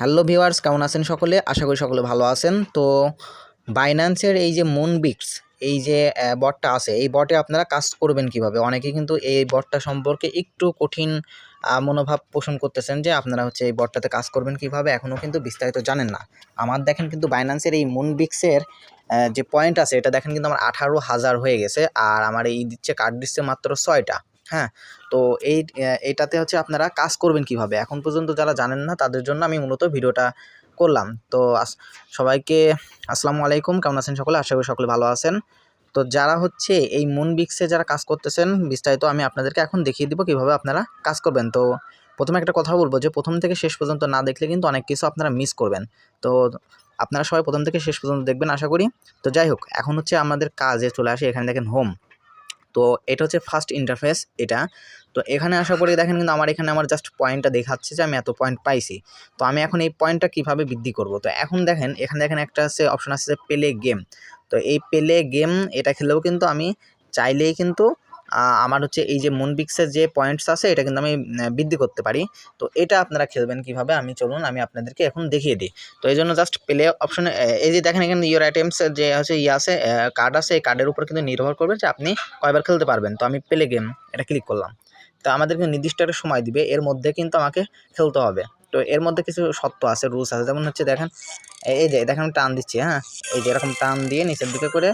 Hello viewers, কেমন আছেন সকলে? আশা করি সকলে ভালো আছেন। তো বাইন্যান্সের এই যে মুনবিক্স এই যে বটটা আছে, এই বটে আপনারা কাজ করবেন কীভাবে? অনেকে কিন্তু এই বটটা সম্পর্কে একটু কঠিন মনোভাব পোষণ করতেছেন যে আপনারা হচ্ছে এই বটটাতে কাজ করবেন কীভাবে এখনও কিন্তু বিস্তারিত জানেন না। আমার দেখেন কিন্তু বাইন্যান্সের এই মুনবিক্সের যে পয়েন্ট আছে, এটা দেখেন কিন্তু আমার আঠারো হাজার হয়ে গেছে, আর আমার এই দিচ্ছে কার্ড দিচ্ছে মাত্র ছয়টা। হ্যাঁ? তো এই এটাতে হচ্ছে আপনারা কাজ করবেন কীভাবে? এখন পর্যন্ত যারা জানেন না, তাদের জন্য আমি মূলত ভিডিওটা করলাম। তো সবাইকে আসসালামু আলাইকুম, কেমন আছেন সকলে? আশা করি সকলে ভালো আছেন। তো যারা হচ্ছে এই মুনবিক্সে যারা কাজ করতেছেন, বিস্তারিত আমি আপনাদেরকে এখন দেখিয়ে দিব কীভাবে আপনারা কাজ করবেন। তো প্রথমে একটা কথা বলব যে, প্রথম থেকে শেষ পর্যন্ত না দেখলে কিন্তু অনেক কিছু আপনারা মিস করবেন। তো আপনারা সবাই প্রথম থেকে শেষ পর্যন্ত দেখবেন, আশা করি। তো যাই হোক, এখন হচ্ছে আমাদের কাজে চলে আসে, এখানে দেখেন হোম তো এটা হচ্ছে ফার্স্ট ইন্টারফেস এটা। তো এখানে আসার পরে দেখেন কিন্তু আমার এখানে আমার জাস্ট পয়েন্টটা দেখাচ্ছে যে আমি এত পয়েন্ট পাইছি। তো আমি এখন এই পয়েন্টটা কীভাবে বৃদ্ধি করব? তো এখন দেখেন, এখানে দেখেন একটা আছে অপশন আছে পেলে গেম তো এই পেলে গেম এটা খেলেও কিন্তু আমি চাইলেই কিন্তু আমার হচ্ছে এই যে মুনবিক্সের যে পয়েন্টস আছে, এটা কিন্তু আমি বৃদ্ধি করতে পারি। তো এটা আপনারা খেলবেন কীভাবে? আমি, চলুন, আমি আপনাদেরকে এখন দেখিয়ে দিই। তো এই জন্য জাস্ট প্লে অপশনে এই যে দেখেন এখানে ইয়োর আইটেমস যে হচ্ছে ইয়ে আছে কার্ড আছে, এই কার্ডের উপর কিন্তু নির্ভর করবে যে আপনি কয়বার খেলতে পারবেন। তো আমি প্লে গেম এটা ক্লিক করলাম। তো আমাদেরকে নির্দিষ্ট একটা সময় দিবে, এর মধ্যে কিন্তু আমাকে খেলতে হবে। তো এর মধ্যে কিছু সত্য আছে রুলস আছে। যেমন হচ্ছে দেখেন এই- যে, দেখেন টান দিচ্ছি হ্যাঁ? এই যে এরকম টান দিয়ে নিচের দিকে করে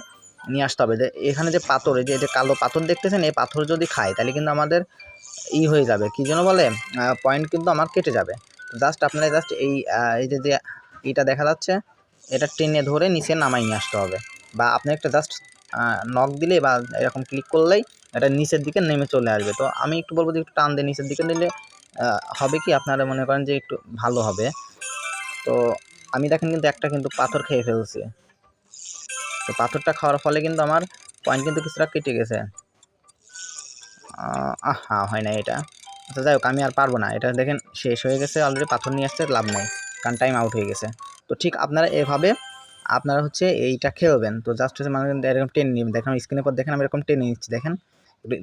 নিয়ে আসতে হবে। এখানে যে পাথর, এই যে যে কালো পাথর দেখতেছেন, এই পাথর যদি খায়, তাহলে কিন্তু আমাদের ই হয়ে যাবে। কি যেন বলে পয়েন্ট কিন্তু আমার কেটে যাবে। জাস্ট আপনারা জাস্ট এই এই যে এইটা দেখা যাচ্ছে, এটা টেনে ধরে নিচে নামাই নিয়ে আসতে হবে। বা আপনি একটা জাস্ট নক দিলে বা এরকম ক্লিক করলেই এটা নিচের দিকে নেমে চলে আসবে। তো আমি একটু বলব যে একটু টান দিয়ে নিচের দিকে নিলে হবে কি? আপনারা মনে করেন যে একটু ভালো হবে। তো আমি দেখেন কিন্তু একটা কিন্তু পাথর খেয়ে ফেলছি। তো পাথরটা খাওয়ার ফলে কিন্তু আমার পয়েন্ট কিন্তু কিছুটা কেটে গেছে। আহ হ্যাঁ না এটা। আচ্ছা যাই হোক, আমি আর পারব না। এটা দেখেন, শেষ হয়ে গেছে অলরেডি পাথর নিয়ে আসতে লাভ নেই, কারণ টাইম আউট হয়ে গেছে। তো ঠিক আপনারা এভাবে, আপনারা হচ্ছে এইটা খেলবেন। তো জাস্ট হচ্ছে মানে এরকম টেনে নেবেন। দেখেন স্ক্রিনের পর দেখেন, আমি এরকম টেনে নিচ্ছি। দেখেন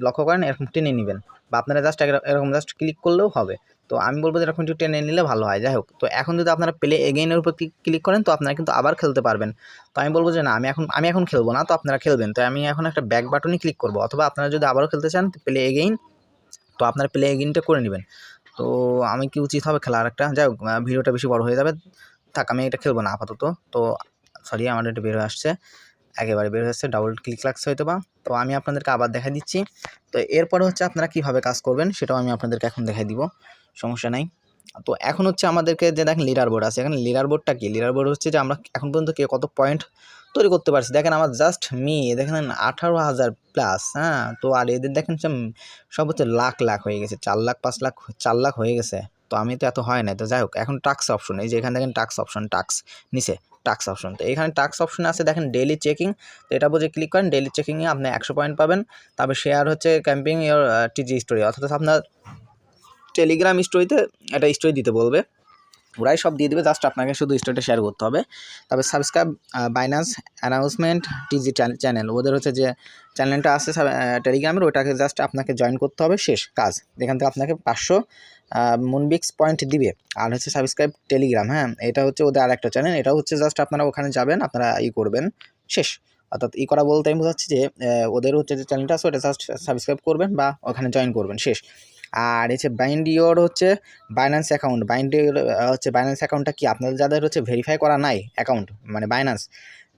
লক্ষ্য করেন, এরকম টেনে নেবেন। বা আপনারা জাস্ট এরকম জাস্ট ক্লিক করলেও হবে। তো আমি বলব যে এরকম একটু টেনে নিলে ভালো হয়, যাই হোক। তো এখন যদি আপনারা প্লে এগেইনের উপর ক্লিক করেন, তো আপনারা কিন্তু আবার খেলতে পারবেন। তো আমি বলব যে না, আমি এখন আমি এখন খেলব না, তো আপনারা খেলবেন। তো আমি এখন একটা ব্যাক বাটনই ক্লিক করব। অথবা আপনারা যদি আবারও খেলতে চান প্লে এগেইন তো আপনারা প্লে এগেইনটা করে নেবেন। তো আমি কি উচিত হবে খেলা আরেকটা যাই হোক ভিডিওটা বেশি বড় হয়ে যাবে। থাক, আমি এটা খেলব না, আপাতত। তো সরি আমার এটা বের হয়ে আসছে। একেবারে বের হয়ে আসছে ডাবল ক্লিক লাগছে হয়তো বা তো আমি আপনাদেরকে আবার দেখা দিচ্ছি। তো এরপরে হচ্ছে আপনারা কীভাবে কাজ করবেন সেটাও আমি আপনাদেরকে এখন দেখাই দিব, সমস্যা নাই। তো এখন হচ্ছে আমাদেরকে যে দেখেন লিডার বোর্ড আছে, এখানে লিডার বোর্ডটা কি? লিডার বোর্ড হচ্ছে যে আমরা এখন পর্যন্ত কে কত পয়েন্ট তৈরি করতে পারছি? দেখেন আমার জাস্ট মি দেখেন আঠারো হাজার প্লাস হ্যাঁ? তো আর এদের দেখেন সব হচ্ছে লাখ লাখ হয়ে গেছে, চার লাখ, পাঁচ লাখ, চার লাখ হয়ে গেছে। তো আমি তো এত হয় না তো যাই হোক এখন টাক্স অপশন এই যে এখানে দেখেন টাক্স অপশন টাক্স নিচে টাক্স অপশন তো এখানে টাক্স অপশন আছে, দেখেন ডেইলি চেকিং তো এটা বুঝে ক্লিক করেন ডেলি চেকিংয়ে আপনি একশো পয়েন্ট পাবেন। তারপর শেয়ার হচ্ছে ক্যাম্পিং ইয়োর টিজি স্টোরি অর্থাৎ আপনার টেলিগ্রাম স্টোরিতে একটা স্টোরি দিতে বলবে। ওরাই সব দিয়ে দেবে জাস্ট আপনাকে শুধু স্টোরিটা শেয়ার করতে হবে। তারপর subscribe Binance announcement TG channel ওদের হচ্ছে যে চ্যানেলটা আছে টেলিগ্রামের ওটাকে জাস্ট আপনাকে জয়েন করতে হবে, শেষ কাজ। যেখান থেকে আপনাকে পাঁচশো মুনবিক্স পয়েন্ট দিবে। আর হচ্ছে সাবস্ক্রাইব টেলিগ্রাম হ্যাঁ? এটা হচ্ছে ওদের আরেকটা চ্যানেল এটা হচ্ছে জাস্ট আপনারা ওখানে যাবেন, আপনারা ই করবেন, শেষ। অর্থাৎ ই করা বলতে আমি বোঝাচ্ছি যে ওদের হচ্ছে যে চ্যানেলটা আছে, ওটা জাস্ট সাবস্ক্রাইব করবেন বা ওখানে জয়েন করবেন, শেষ। আর হচ্ছে বাইন্ড ইয়োর হচ্ছে বাইন্যান্স অ্যাকাউন্ট বাইন্ড হচ্ছে বাইন্যান্স অ্যাকাউন্টটা কি আপনাদের যাদের হচ্ছে ভেরিফাই করা নাই অ্যাকাউন্ট মানে বাইন্যান্স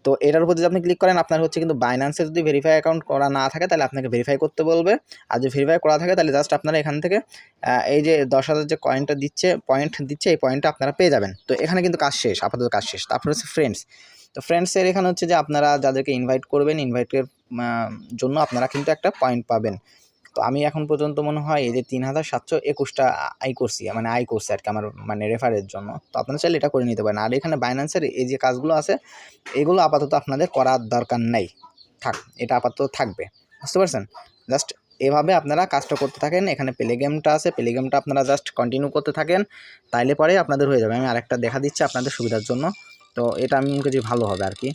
তো এটার উপর যদি আপনি ক্লিক করেন, আপনার হচ্ছে কিন্তু বাইন্যান্সে যদি ভেরিফাই অ্যাকাউন্ট করা না থাকে, তাহলে আপনাকে ভেরিফাই করতে বলবে। আর যদি ভেরিফাই করা থাকে, তাহলে জাস্ট আপনারা এখান থেকে এই যে দশ হাজার যে কয়েনটা দিচ্ছে পয়েন্ট দিচ্ছে, এই পয়েন্টটা আপনারা পেয়ে যাবেন। তো এখানে কিন্তু কাজ শেষ, আপাতত কাজ শেষ। তারপর হচ্ছে ফ্রেন্ডস তো ফ্রেন্ডসের এখানে হচ্ছে যে আপনারা যাদেরকে ইনভাইট করবেন ইনভাইটের জন্য আপনারা কিন্তু একটা পয়েন্ট পাবেন। তো আমি এখন পর্যন্ত মনে হয় এই যে তিন হাজার সাতশো একুশটা আই করছি মানে আই করছি আর কি আমার মানে রেফারের জন্য। তো আপনারা চাইলে এটা করে নিতে পারেন। আর এখানে বাইন্যান্সের এই যে কাজগুলো আছে, এগুলো আপাতত আপনাদের করার দরকার নেই। থাক, এটা আপাতত থাকবে। বুঝতে পারছেন? জাস্ট এভাবে আপনারা কাজটা করতে থাকেন। এখানে প্লে গেমটা আছে প্লে গেমটা আপনারা জাস্ট কন্টিনিউ করতে থাকেন। তাইলে পরে আপনাদের হয়ে যাবে। আমি আরেকটা দেখা দিচ্ছি আপনাদের সুবিধার জন্য। তো এটা আমি মনে ভালো হবে আর কি।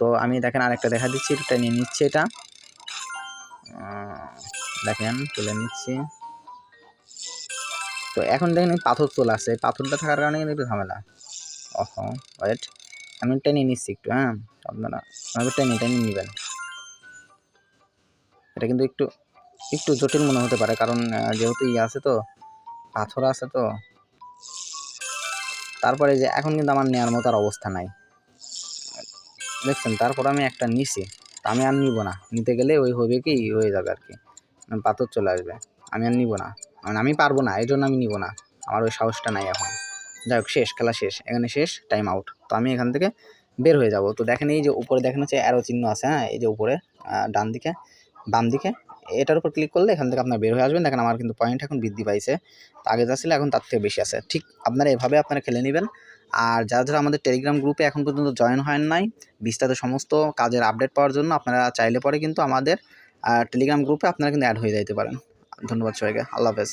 তো আমি দেখেন আরেকটা দেখা দিচ্ছি, এটা নিয়ে নিচ্ছি এটা। দেখেন, তুলে নিচ্ছি। তো এখন দেখেন পাথর চলে আসছে। পাথরটা থাকার কারণে কিন্তু একটু ঝামেলা। ওহ ওয়েট আমি টেনে নিচ্ছি একটু হ্যাঁ? আপনারা টেনে টেনে নেবেন। এটা কিন্তু একটু একটু জটিল মনে হতে পারে, কারণ যেহেতু ইয়ে আছে তো, পাথর আছে তো। তারপরে যে এখন কিন্তু আমার নেওয়ার মতো আর অবস্থা নাই। দেখছেন, তারপর আমি একটা নিছি। আমি আর নিব না। নিতে গেলে ওই হবে কি, হয়ে যাবে আর কি। পাথর চলে আসবে। আমি আর নিব না। মানে আমি পারব না এই জন্য আমি নিব না। আমার ওই সাহসটা নাই এখন। যাই হোক, শেষ, খেলা শেষ। এখানে শেষ টাইম আউট তো আমি এখান থেকে বের হয়ে যাব। তো দেখেন, এই যে উপরে দেখেন হচ্ছে অ্যারো চিহ্ন আছে হ্যাঁ? এই যে উপরে ডান দিকে, বাম দিকে, এটার উপর ক্লিক করলে এখান থেকে আপনার বের হয়ে আসবেন। দেখেন, আমার কিন্তু পয়েন্ট এখন বৃদ্ধি পাইছে। তো আগে যা ছিল, এখন তার থেকে বেশি আছে। ঠিক আপনারা এভাবে আপনারা খেলে নেবেন। আর যারা যারা আমাদের টেলিগ্রাম গ্রুপে এখন পর্যন্ত জয়েন হয় নাই বিস্তারিত সমস্ত কাজের আপডেট পাওয়ার জন্য আপনারা চাইলে পরে কিন্তু আমাদের টেলিগ্রাম গ্রুপে আপনারা কিন্তু অ্যাড হয়ে যাইতে পারেন। ধন্যবাদ সবাইকে। আল্লাহ হাফেজ।